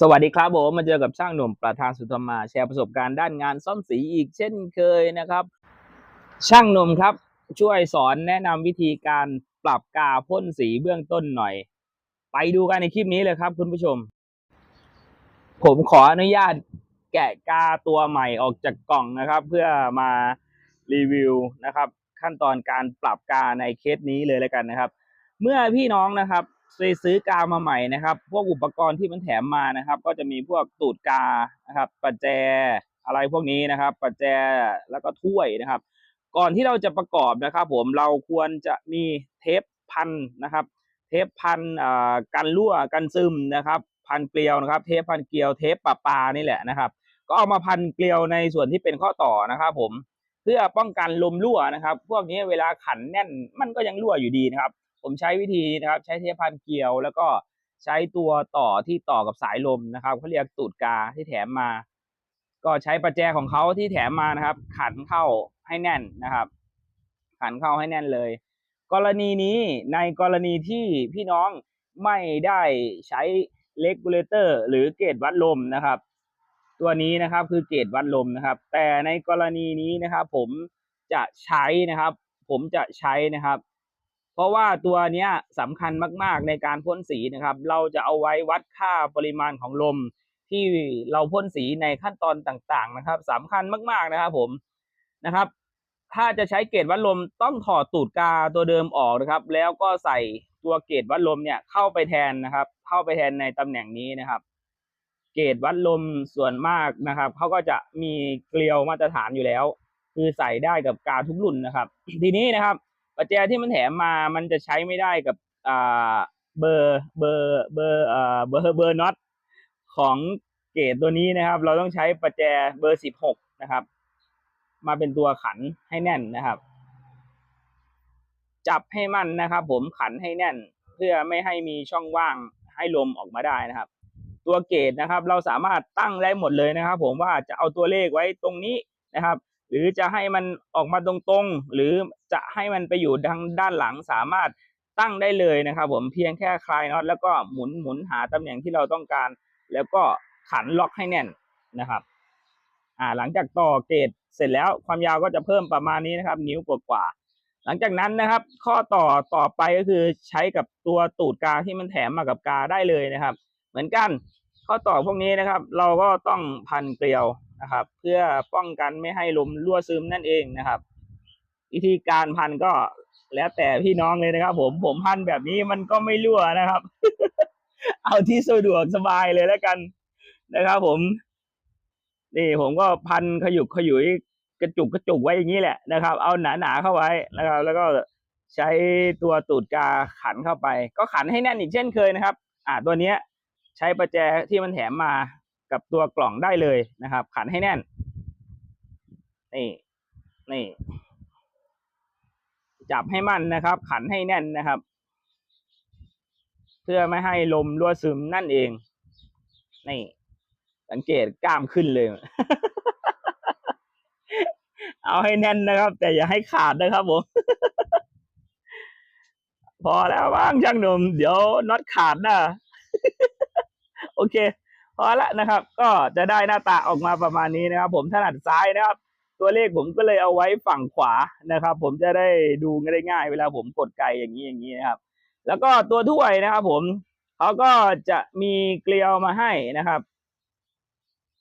สวัสดีครับผมมาเจอกับช่างหนุ่มประธานสุธรรมาแชร์ประสบการณ์ด้านงานซ่อมสีอีกเช่นเคยนะครับ ช่างหนุ่มครับ ช่วยสอนแนะนำวิธีการปรับกาพ่นสีเบื้องต้นหน่อย ไปดูกันในคลิปนี้เลยครับ คุณผู้ชม ผมขออนุญาตแกะกาตัวใหม่ออกจากกล่องนะครับ เพื่อมารีวิวนะครับ ขั้นตอนการปรับกาในเคสนี้เลยแล้วกันนะครับ เมื่อพี่น้องนะครับ ไปซื้อกามาใหม่นะครับ พวกอุปกรณ์ที่มันแถมมานะครับ ก็จะมีพวกตูดกานะครับประแจอะไรพวกนี้นะครับประแจแล้วก็ถ้วยนะครับ ก่อนที่เราจะประกอบนะครับ ผมเราควรจะมีเทปพันนะครับ เทปพันอ่ากันรั่วกันซึมนะครับ พันเกลียวนะครับ เทปพันเกลียวเทปปะปานี่แหละนะครับ ก็เอามาพันเกลียวในส่วนที่เป็นข้อต่อนะครับ ผมเพื่อป้องกันลมรั่วนะครับ พวกนี้เวลาขันแน่นมันก็ยังรั่วอยู่ดีนะครับ ผมใช้วิธีนะครับ ใช้เทปพันเกลียว แล้วก็ใช้ตัวต่อที่ต่อกับสายลมนะครับเขาเรียกตูดกาที่แถมมา ก็ใช้ประแจของเขาที่แถมมานะครับ ขันเข้าให้แน่นนะครับ ขันเข้าให้แน่นเลย กรณีนี้ในกรณีที่พี่น้องไม่ได้ใช้เลกูเลเตอร์หรือเกจวัดลมนะครับ ตัวนี้นะครับคือเกจวัดลมนะครับ แต่ในกรณีนี้นะครับ ผมจะใช้นะครับ ผมจะใช้นะครับ เพราะว่าตัวเนี้ยสำคัญมากๆในการพ่นสีนะครับ เราจะเอาไว้วัดค่าปริมาณของลม ที่เราพ่นสีในขั้นตอนต่างๆนะครับสำคัญมากๆนะครับผมนะครับ ถ้าจะใช้เกจวัดลมต้องถอดตูดกาตัวเดิมออกนะครับ แล้วก็ใส่ตัวเกจวัดลมเนี่ยเข้าไปแทนนะครับ เข้าไปแทนในตำแหน่งนี้นะครับ เกจวัดลมส่วนมากนะครับเขาก็จะมีเกลียวมาตรฐานอยู่แล้ว คือใส่ได้กับกาทุกรุ่นนะครับ ทีนี้นะครับ ประแจที่มันแถมมามันจะใช้ไม่ได้กับอ่าเบอร์เบอร์เบอร์อ่าเบอร์เบอร์น็อตของเกรดตัวนี้นะครับ เราต้องใช้ประแจเบอร์สิบหกนะครับ มาเป็นตัวขันให้แน่นนะครับ จับให้มั่นนะครับ ผมขันให้แน่น เพื่อไม่ให้มีช่องว่างให้ลมออกมาได้นะครับ ตัวเกรดนะครับ เราสามารถตั้งได้หมดเลยนะครับ ผมว่าจะเอาตัวเลขไว้ตรงนี้นะครับ หรือจะให้มันออกมาตรงๆ หรือจะให้มันไปอยู่ทางด้านหลังสามารถตั้งได้เลยนะครับผมเพียงแค่คลายน็อตแล้วก็หมุนหมุนหาตำแหน่งที่เราต้องการ แล้วก็ขันล็อกให้แน่นนะครับอ่าหลังจากต่อเกรดเสร็จแล้วความยาวก็จะเพิ่มประมาณนี้นะครับ นิ้วกว่าๆหลังจากนั้นนะครับ ข้อต่อต่อไปก็คือใช้กับตัวตูดกาที่มันแถมมากับกาได้เลยนะครับ เหมือนกันข้อต่อพวกนี้นะครับ เราก็ต้องพันเกลียว นะครับ เพื่อป้องกันไม่ให้ลมรั่วซึมนั่นเองนะครับ วิธีการพันก็แล้วแต่พี่น้องเลยนะครับ ผมผมพันแบบนี้มันก็ไม่รั่วนะครับ เอาที่สะดวกสบายเลยแล้วกันนะครับ ผม นี่ผมก็พันขยุกขยุยกระจุกกระจุกไว้อย่างนี้แหละนะครับ เอาหนาหนาๆเข้าไว้นะครับ แล้วก็ใช้ตัวตูดกาขันเข้าไป ก็ขันให้แน่นอีกเช่นเคยนะครับ อ่าตัวเนี้ย ใช้ประแจที่มันแถมมา กับตัวกล่องได้เลยนะครับ ขันให้แน่น นี่นี่ จับให้มั่นนะครับ ขันให้แน่นนะครับ เพื่อไม่ให้ลมรั่วซึมนั่นเอง นี่ สังเกตกล้ามขึ้นเลย เอาให้แน่นนะครับ แต่อย่าให้ขาดนะครับผมพอแล้วบ้างช่างหนุ่มเดี๋ยวน็อตขาดนะ โอเค พอละนะครับ ก็จะได้หน้าตาออกมาประมาณนี้นะครับ ผมถนัดซ้ายนะครับ ตัวเลขผมก็เลยเอาไว้ฝั่งขวานะครับ ผมจะได้ดูได้ง่าย เวลาผมกดไกลอย่างนี้อย่างนี้นะครับ แล้วก็ตัวถ้วยนะครับ ผมเขาก็จะมีเกลียวมาให้นะครับ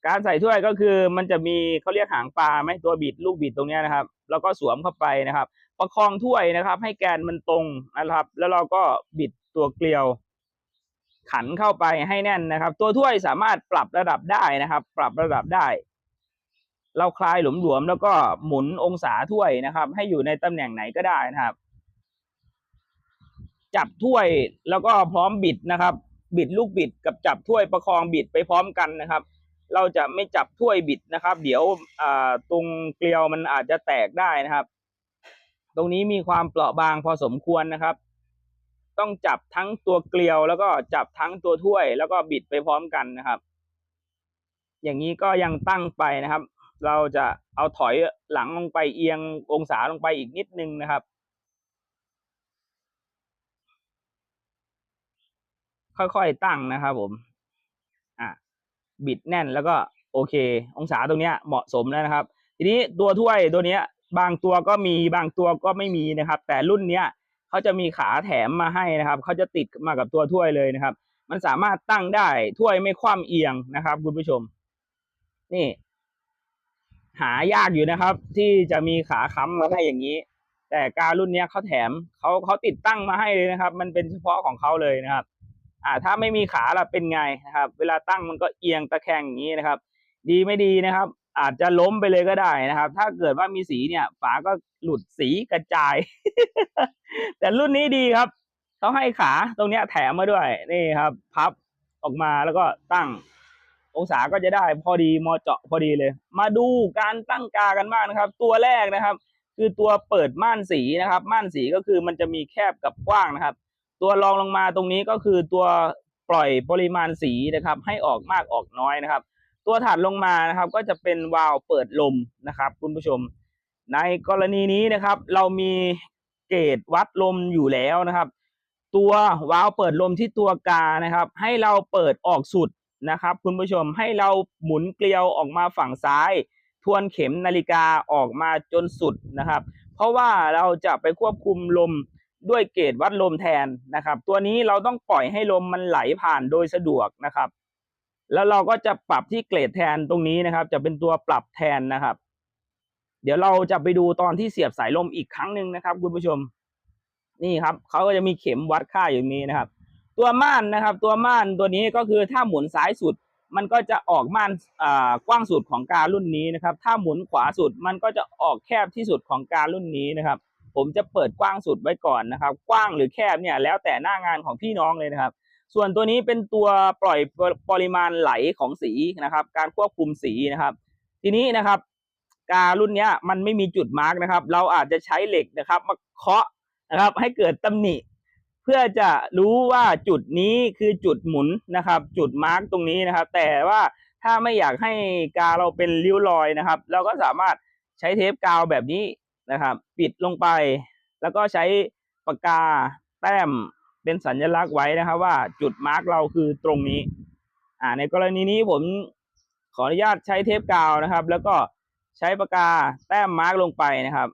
การใส่ถ้วยก็คือมันจะมีเขาเรียกหางปลาไหมตัวบิดลูกบิดตรงนี้นะครับ แล้วก็สวมเข้าไปนะครับ ประคองถ้วยนะครับ ให้แกนมันตรงนะครับ แล้วเราก็บิดตัวเกลียว ขันเข้าไปให้แน่นนะครับ ตัวถ้วยสามารถปรับระดับได้นะครับ ปรับระดับได้ เราคลายหลวมๆแล้วก็หมุนองศาถ้วยนะครับ ให้อยู่ในตำแหน่งไหนก็ได้นะครับ จับถ้วยแล้วก็พร้อมบิดนะครับ บิดลูกบิดกับจับถ้วยประคองบิดไปพร้อมกันนะครับ เราจะไม่จับถ้วยบิดนะครับ เดี๋ยวตรงเกลียวมันอาจจะแตกได้นะครับ ตรงนี้มีความเปราะบางพอสมควรนะครับ ต้องจับทั้งตัวเกลียว แล้วก็จับทั้งตัวถ้วย แล้วก็บิดไปพร้อมกันนะครับ อย่างนี้ก็ยังตั้งไปนะครับ เราจะเอาถอยหลังลงไปเอียงองศาลงไปอีกนิดนึงนะครับ ค่อยๆตั้งนะครับผม อะบิดแน่นแล้วก็โอเค องศาตรงเนี้ยเหมาะสมแล้วนะครับ ทีนี้ตัวถ้วยตัวเนี้ย บางตัวก็มีบางตัวก็ไม่มีนะครับ แต่รุ่นเนี้ย เขาจะมีขาแถมมาให้นะครับเขาจะติดมากับตัวถ้วยเลยนะครับ มันสามารถตั้งได้ถ้วยไม่คว่ำเอียงนะครับ คุณผู้ชม นี่ หายากอยู่นะครับ ที่จะมีขาค้ำมาให้อย่างนี้ แต่การรุ่นนี้เขาแถมเขาเขาติดตั้งมาให้เลยนะครับ มันเป็นเฉพาะของเขาเลยนะครับ อ่า ถ้าไม่มีขาล่ะเป็นไงนะครับ เวลาตั้งมันก็เอียงตะแคงอย่างนี้นะครับ ดีไม่ดีนะครับ อาจจะล้มไปเลยก็ได้นะครับ ถ้าเกิดว่ามีสีเนี่ย ฝาก็หลุดสีกระจาย แต่รุ่นนี้ดีครับเขาให้ขาตรงเนี้ยแถมมาด้วยนี่ครับ พับออกมาแล้วก็ตั้ง องศาก็จะได้พอดีมอเจาะพอดีเลย มาดูการตั้งกากันบ้างนะครับ ตัวแรกนะครับ คือตัวเปิดม่านสีนะครับ ม่านสีก็คือมันจะมีแคบกับกว้างนะครับ ตัวรองลงมาตรงนี้ก็คือตัวปล่อยปริมาณสีนะครับ ให้ออกมากออกน้อยนะครับ ตัวถัดลงมานะครับ ก็จะเป็นวาล์วเปิดลมนะครับ คุณผู้ชม ในกรณีนี้นะครับ เรามีเกจวัดลมอยู่แล้วนะครับ ตัววาล์วเปิดลมที่ตัวกานะครับ ให้เราเปิดออกสุดนะครับ คุณผู้ชมให้เราหมุนเกลียวออกมาฝั่งซ้าย ทวนเข็มนาฬิกาออกมาจนสุดนะครับ เพราะว่าเราจะไปควบคุมลมด้วยเกจวัดลมแทนนะครับ ตัวนี้เราต้องปล่อยให้ลมมันไหลผ่านโดยสะดวกนะครับ แล้วเราก็จะปรับที่เกรดแทนตรงนี้นะครับ จะเป็นตัวปรับแทนนะครับ เดี๋ยวเราจะไปดูตอนที่เสียบสายลมอีกครั้งหนึ่งนะครับ คุณผู้ชม นี่ครับเขาก็จะมีเข็มวัดค่าอย่างนี้นะครับ ตัวม่านนะครับ ตัวม่านตัวนี้ก็คือถ้าหมุนซ้ายสุด มันก็จะออกม่านอ่ากว้างสุดของการรุ่นนี้นะครับ ถ้าหมุนขวาสุดมันก็จะออกแคบที่สุดของการรุ่นนี้นะครับ ผมจะเปิดกว้างสุดไว้ก่อนนะครับ กว้างหรือแคบเนี่ยแล้วแต่หน้างานของพี่น้องเลยนะครับ ส่วนตัวนี้เป็นตัวปล่อยปริมาณไหลของสีนะครับ การควบคุมสีนะครับ ทีนี้นะครับ การุ่นนี้มันไม่มีจุดมาร์กนะครับ เราอาจจะใช้เหล็กนะครับ มาเคาะนะครับ ให้เกิดตำหนิ เพื่อจะรู้ว่าจุดนี้คือจุดหมุนนะครับ จุดมาร์กตรงนี้นะครับ แต่ว่าถ้าไม่อยากให้กาเราเป็นริ้วรอยนะครับ เราก็สามารถใช้เทปกาวแบบนี้นะครับ ปิดลงไป แล้วก็ใช้ปากกาแต้ม เป็นสัญลักษณ์ไว้นะครับ ว่าจุดมาร์กเราคือตรงนี้ อ่า ในกรณีนี้ผมขออนุญาตใช้เทปกาวนะครับ แล้วก็ใช้ปากกาแต้มมาร์กลงไปนะครับ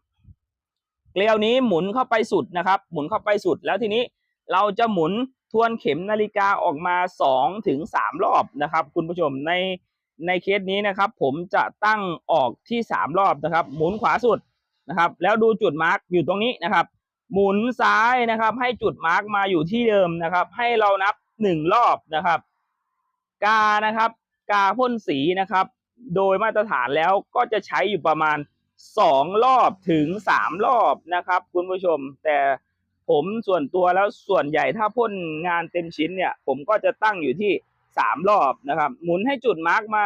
เกลียวนี้หมุนเข้าไปสุดนะครับ หมุนเข้าไปสุดแล้วทีนี้เราจะหมุนทวนเข็มนาฬิกาออกมา2ถึง3รอบนะครับ คุณผู้ชมในในเคสนี้นะครับ ผมจะตั้งออกที่ 3 รอบนะครับ หมุนขวาสุดนะครับ แล้วดูจุดมาร์กอยู่ตรงนี้นะครับ หมุนซ้ายนะครับ ให้จุดมาร์กมาอยู่ที่เดิมนะครับ ให้เรานับหนึ่งรอบนะครับ กานะครับ กาพ่นสีนะครับ โดยมาตรฐานแล้วก็จะใช้อยู่ประมาณสองรอบถึงสามรอบนะครับ คุณผู้ชม แต่ผมส่วนตัวแล้วส่วนใหญ่ถ้าพ่นงานเต็มชิ้นเนี่ย ผมก็จะตั้งอยู่ที่สามรอบนะครับ หมุนให้จุดมาร์กมา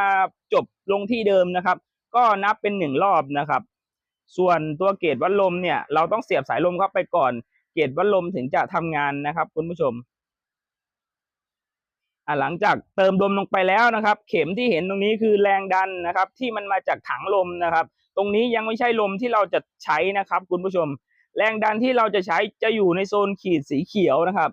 จบลงที่เดิมนะครับ ก็นับเป็นหนึ่งรอบนะครับ ส่วนตัวเกจวัดลมเนี่ยเราต้องเสียบสายลมเข้าไปก่อน เกจวัดลมถึงจะทำงานนะครับคุณผู้ชมอะหลังจากเติมลมลงไปแล้วนะครับ เข็มที่เห็นตรงนี้คือแรงดันนะครับ ที่มันมาจากถังลมนะครับ ตรงนี้ยังไม่ใช่ลมที่เราจะใช้นะครับ คุณผู้ชม แรงดันที่เราจะใช้จะอยู่ในโซนขีดสีเขียวนะครับ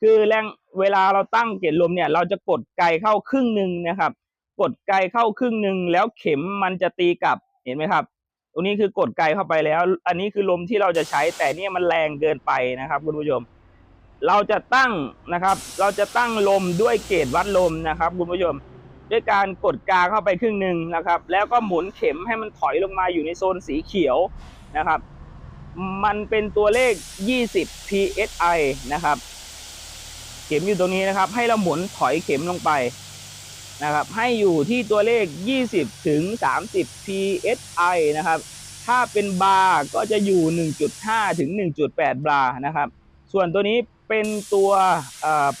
คือแรงเวลาเราตั้งเกจลมเนี่ย เราจะกดไกลเข้าครึ่งหนึ่งนะครับ กดไกลเข้าครึ่งหนึ่งแล้วเข็มมันจะตีกลับเห็นไหมครับ ตรงนี้คือกดไกลเข้าไปแล้ว อันนี้คือลมที่เราจะใช้แต่เนี่ยมันแรงเกินไปนะครับคุณผู้ชม เราจะตั้งนะครับ เราจะตั้งลมด้วยเกจวัดลมนะครับคุณผู้ชม ด้วยการกดกาเข้าไปครึ่งหนึ่งนะครับ แล้วก็หมุนเข็มให้มันถอยลงมาอยู่ในโซนสีเขียวนะครับ มันเป็นตัวเลข 20 psi นะครับ เข็มอยู่ตรงนี้นะครับ ให้เราหมุนถอยเข็มลงไป นะครับ ให้อยู่ที่ตัวเลข 20 ถึง 30 psi นะครับ ถ้าเป็นบาร์ก็จะอยู่ 1.5 ถึง 1.8 บาร์นะครับ ส่วนตัวนี้เป็นตัว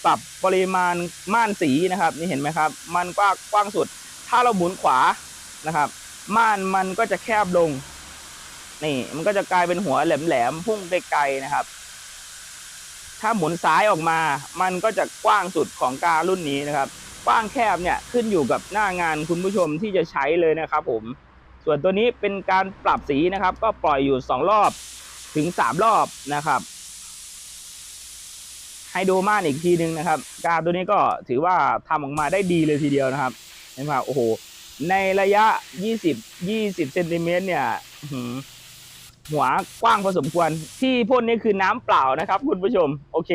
ปรับปริมาณม่านสีนะครับ นี่เห็นไหมครับ มันกว้างกว้างสุด ถ้าเราหมุนขวานะครับ ม่านมันก็จะแคบลง นี่ มันก็จะกลายเป็นหัวแหลมๆพุ่งไกลๆนะครับ ถ้าหมุนซ้ายออกมา มันก็จะกว้างสุดของการุ่นนี้นะครับ กว้างแคบเนี่ยขึ้นอยู่กับหน้างานคุณผู้ชมที่จะใช้เลยนะครับผม ส่วนตัวนี้เป็นการปรับสีนะครับ ก็ปล่อยอยู่ 2 รอบถึง 3 รอบนะครับ ให้ดูม่านอีกทีหนึ่งนะครับ กาตัวนี้ก็ถือว่าทำออกมาได้ดีเลยทีเดียวนะครับเห็นไหมโอ้โห ในระยะ 20 20เซนติเมตรเนี่ยหัวกว้างพอสมควรที่พ่นนี่คือน้ำเปล่านะครับ คุณผู้ชม โอเค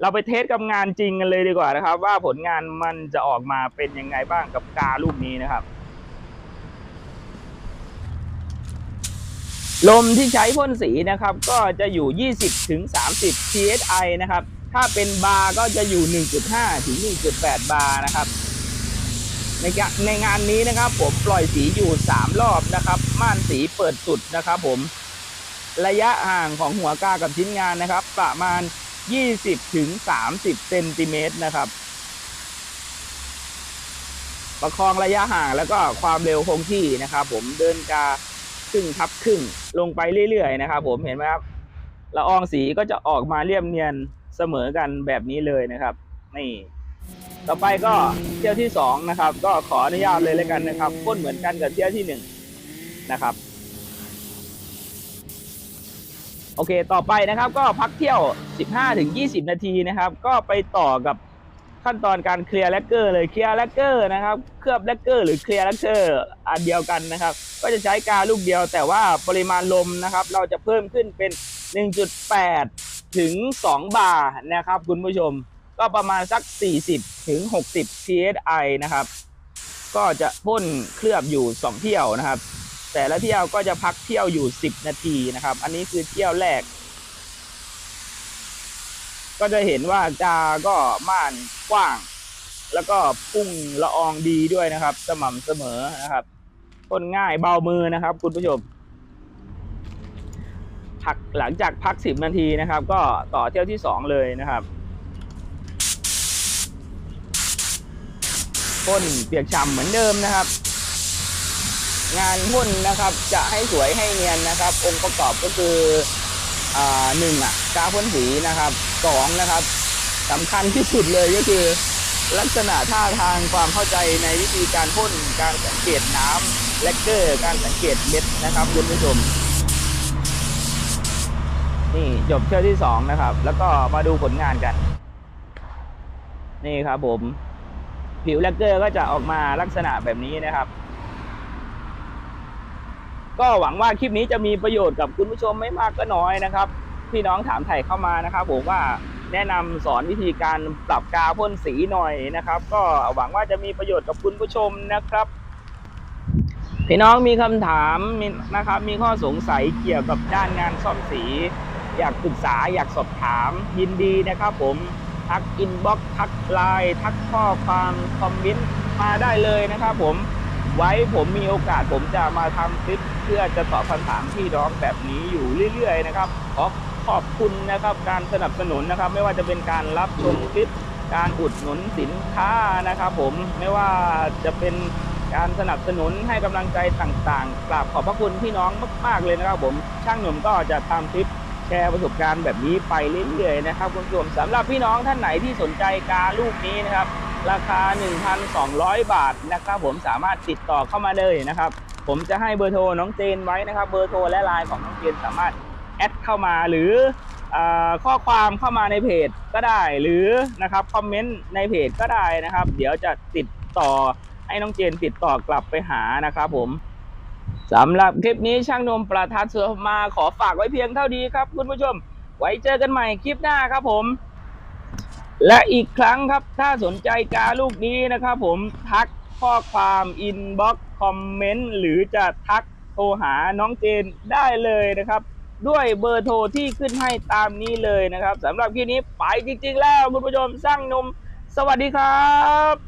เราไปเทสกับงานจริงกันเลยดีกว่านะครับ ว่าผลงานมันจะออกมาเป็นยังไงบ้างกับกาลูกนี้นะครับ ลมที่ใช้พ่นสีนะครับ ก็จะอยู่ 20ถึง30 psi นะครับ ถ้าเป็นบาร์ก็จะอยู่ 1.5 ถึง 1.8 บาร์นะครับในในงานนี้นะครับ ผมปล่อยสีอยู่ 3 รอบนะครับ ม่านสีเปิดสุดนะครับ ผม ระยะห่างของหัวกากับชิ้นงานนะครับ ประมาณ 20ถึง30เซนติเมตรนะครับ ประคองระยะห่างแล้วก็ความเร็วคงที่นะครับ ผมเดินกาครึ่งทับครึ่งลงไปเรื่อยๆนะครับ ผมเห็นไหมครับละอองสีก็จะออกมาเรียบเนียนเสมอกันแบบนี้เลยนะครับนี่ต่อไปก็เที่ยวที่สองนะครับ ก็ขออนุญาตเลยแล้วกันนะครับพ่นเหมือนกันกับเที่ยวที่หนึ่งนะครับ โอเค ต่อไปนะครับก็พักเที่ยว 15-20 นาทีนะครับ ก็ไปต่อกับขั้นตอนการเคลียร์แลกเกอร์เลยเคลียร์แลกเกอร์นะครับ เคลือบแลกเกอร์หรือเคลียร์แลกเกอร์อันเดียวกันนะครับ ก็จะใช้กาลูกเดียว แต่ว่าปริมาณลมนะครับ เราจะเพิ่มขึ้นเป็น 1.8 ถึง 2 บาร์นะครับ คุณผู้ชม ก็ประมาณสัก 40 ถึง 60 psi นะครับ ก็จะพ่นเคลือบอยู่ 2 เที่ยวนะครับ แต่ละเที่ยวก็จะพักเที่ยวอยู่ 10 นาทีนะครับ อันนี้คือเที่ยวแรก ก็จะเห็นว่าจาก็ม่านกว้าง แล้วก็พุ่งละอองดีด้วยนะครับ สม่ำเสมอนะครับพ่นง่ายเบามือนะครับ คุณผู้ชมพักหลังจากพัก 10 นาทีนะครับ ก็ต่อเที่ยวที่ 2 เลยนะครับพ่นเปียกฉ่ำเหมือนเดิมนะครับ งานพ่นนะครับจะให้สวยให้เนียนนะครับ องค์ประกอบก็คืออ่าหนึ่งอะกาพ่นสีนะครับสองนะครับสำคัญที่สุดเลยก็คือ ลักษณะท่าทางความเข้าใจในวิธีการพ่นการสังเกตน้ำเลกเกอร์การสังเกตเม็ดนะครับคุณผู้ชมนี่จบเที่ยวที่สองนะครับ แล้วก็มาดูผลงานกัน นี่ครับผม ผิวแลกเกอร์ก็จะออกมาลักษณะแบบนี้นะครับ ก็หวังว่าคลิปนี้จะมีประโยชน์กับคุณผู้ชมไม่มากก็น้อยนะครับพี่น้องถามไถ่เข้ามานะครับผมว่าแนะนำสอนวิธีการปรับกาพ่นสีหน่อยนะครับ ก็หวังว่าจะมีประโยชน์กับคุณผู้ชมนะครับ พี่น้องมีคำถามมีนะครับ มีข้อสงสัยเกี่ยวกับด้านงานซ่อมสี อยากปรึกษาอยากสอบถามยินดีนะครับ ผมทักอินบ็อกทักไลน์ทักข้อความคอมเมนต์มาได้เลยนะครับ ผม ไว้ผมมีโอกาสผมจะมาทำคลิปเพื่อจะตอบคำถามพี่น้องแบบนี้อยู่เรื่อย ๆ นะครับ ขอขอบคุณนะครับการสนับสนุนนะครับ ไม่ว่าจะเป็นการรับชมคลิป การอุดหนุนสินค้านะครับ ผมไม่ว่าจะเป็นการสนับสนุนให้กำลังใจต่างๆกราบขอบพระคุณพี่น้องมากๆเลยนะครับผมช่างหนุ่มก็จะทำคลิปแชร์ประสบการณ์แบบนี้ไปเรื่อยๆนะครับคุณผู้ชมสำหรับพี่น้องท่านไหนที่สนใจกาลูกนี้นะครับ ราคา 1,200 บาทนะครับผมสามารถติดต่อเข้ามาเลยนะครับ ผมจะให้เบอร์โทรน้องเจนไว้นะครับ เบอร์โทรและไลน์ของน้องเจนสามารถแอดเข้ามาหรืออข้อความเข้ามาในเพจก็ได้ หรือนะครับคอมเมนต์ในเพจก็ได้นะครับ เดี๋ยวจะติดต่อให้น้องเจนติดต่อกลับไปหานะครับผมสำหรับคลิปนี้ช่างนมประทัดเสือมาขอฝากไว้เพียงเท่านี้ครับ คุณผู้ชม ไว้เจอกันใหม่คลิปหน้าครับผม และอีกครั้งครับถ้าสนใจกาลูกนี้นะครับผมทักข้อความอินบ็อกซ์คอมเมนต์หรือจะทักโทรหาน้องเจนได้เลยนะครับ ด้วยเบอร์โทรที่ขึ้นให้ตามนี้เลยนะครับสำหรับคลิปนี้ไปจริง ๆ แล้วคุณผู้ชมสร้างนม สวัสดีครับ